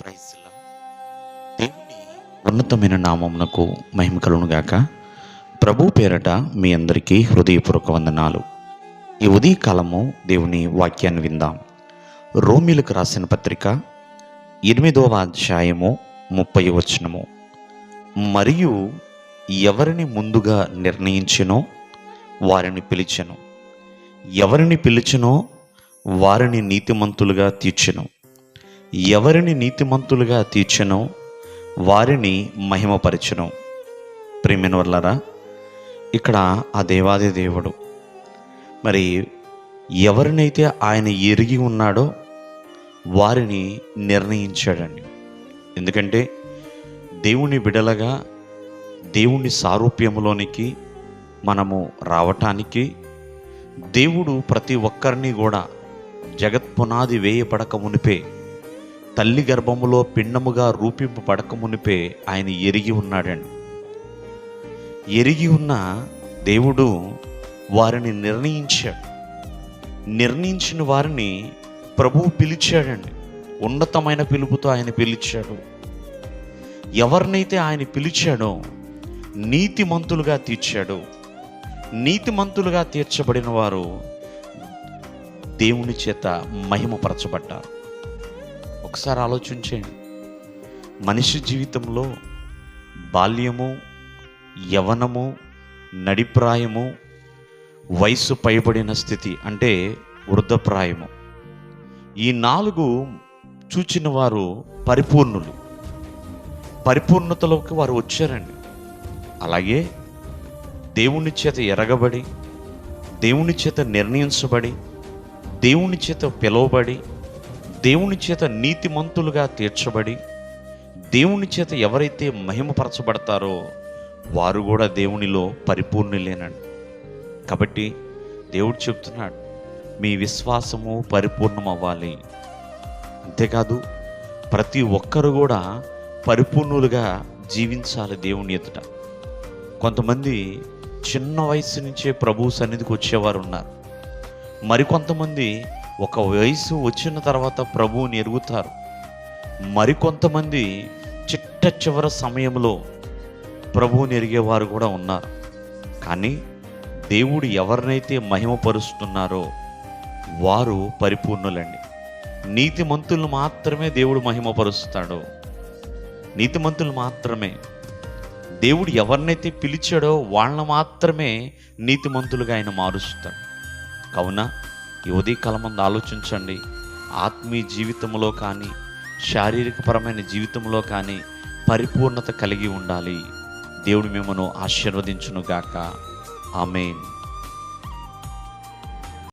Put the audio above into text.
ప్రైజ్లా దేవుని ఉన్నతమైన నామమునకు మహిమ కలుగును గాక. ప్రభు పేరట మీ అందరికీ హృదయపూర్వక వందనాలు. ఈ ఉదయకాలము దేవుని వాక్యాన్ని విందాం. రోమిలకు రాసిన పత్రిక ఎనిమిదవ అధ్యాయము ముప్పై వచనము. మరియు ఎవరిని ముందుగా నిర్ణయించినో వారిని పిలిచెను. ఎవరిని పిలిచినో వారిని నీతిమంతులుగా తీర్చెను. ఎవరిని నీతిమంతులుగా తీర్చనో వారిని మహిమపరచను. ప్రేమిన వల్లరా ఇక్కడ ఆ దేవాది దేవుడు. మరి ఎవరినైతే ఆయన ఎరిగి ఉన్నాడో వారిని నిర్ణయించాడండి. ఎందుకంటే దేవుని బిడలగా దేవుని సారూప్యములోనికి మనము రావటానికి దేవుడు ప్రతి ఒక్కరిని కూడా జగత్ పునాది వేయపడక మునిపే తల్లి గర్భములో పిండముగా రూపింపబడక మునిపే ఆయన ఎరిగి ఉన్నాడండి. ఎరిగి ఉన్న దేవుడు వారిని నిర్ణయించాడు. నిర్ణయించిన వారిని ప్రభువు పిలిచాడండి. ఉన్నతమైన పిలుపుతో ఆయన పిలిచాడు. ఎవరినైతే ఆయన పిలిచాడో నీతిమంతులుగా తీర్చాడో. నీతిమంతులుగా తీర్చబడిన వారు దేవుని చేత మహిమపరచబడ్డారు. ఒకసారి ఆలోచించండి మనిషి జీవితంలో బాల్యము యవనము నడిప్రాయము వయసు పైబడిన స్థితి అంటే వృద్ధప్రాయము. ఈ నాలుగు చూచిన వారు పరిపూర్ణులు. పరిపూర్ణతలోకి వారు వచ్చారండి. అలాగే దేవుని చేత ఎరగబడి దేవుని చేత నిర్ణయించబడి దేవుని చేత పిలువబడి దేవుని చేత నీతిమంతులుగా తీర్చబడి దేవుని చేత ఎవరైతే మహిమపరచబడతారో వారు కూడా దేవునిలో పరిపూర్ణులేనండి. కాబట్టి దేవుడు చెప్తున్నాడు మీ విశ్వాసము పరిపూర్ణం అవ్వాలి అంతేకాదు ప్రతి ఒక్కరు కూడా పరిపూర్ణులుగా జీవించాలి దేవుని ఎదుట. కొంతమంది చిన్న వయసు నుంచే ప్రభు సన్నిధికి వచ్చేవారు ఉన్నారు. మరికొంతమంది ఒక వయసు వచ్చిన తర్వాత ప్రభువుని ఎరుగుతారు. మరికొంతమంది చిట్ట చివరి సమయంలో ప్రభువుని ఎరిగేవారు కూడా ఉన్నారు. కానీ దేవుడు ఎవరినైతే మహిమపరుస్తున్నారో వారు పరిపూర్ణులండి. నీతిమంతులను మాత్రమే దేవుడు మహిమపరుస్తాడు. నీతిమంతులు మాత్రమే. దేవుడు ఎవరినైతే పిలిచాడో వాళ్ళని మాత్రమే నీతిమంతులుగా ఆయన మారుస్తాడు. కావున ఈ ఉదయకాలం ముందు ఆలోచించండి. ఆత్మీయ జీవితంలో కానీ శారీరకపరమైన జీవితంలో కానీ పరిపూర్ణత కలిగి ఉండాలి. దేవుడు మిమ్మను ఆశీర్వదించునుగాక. ఆమెన్.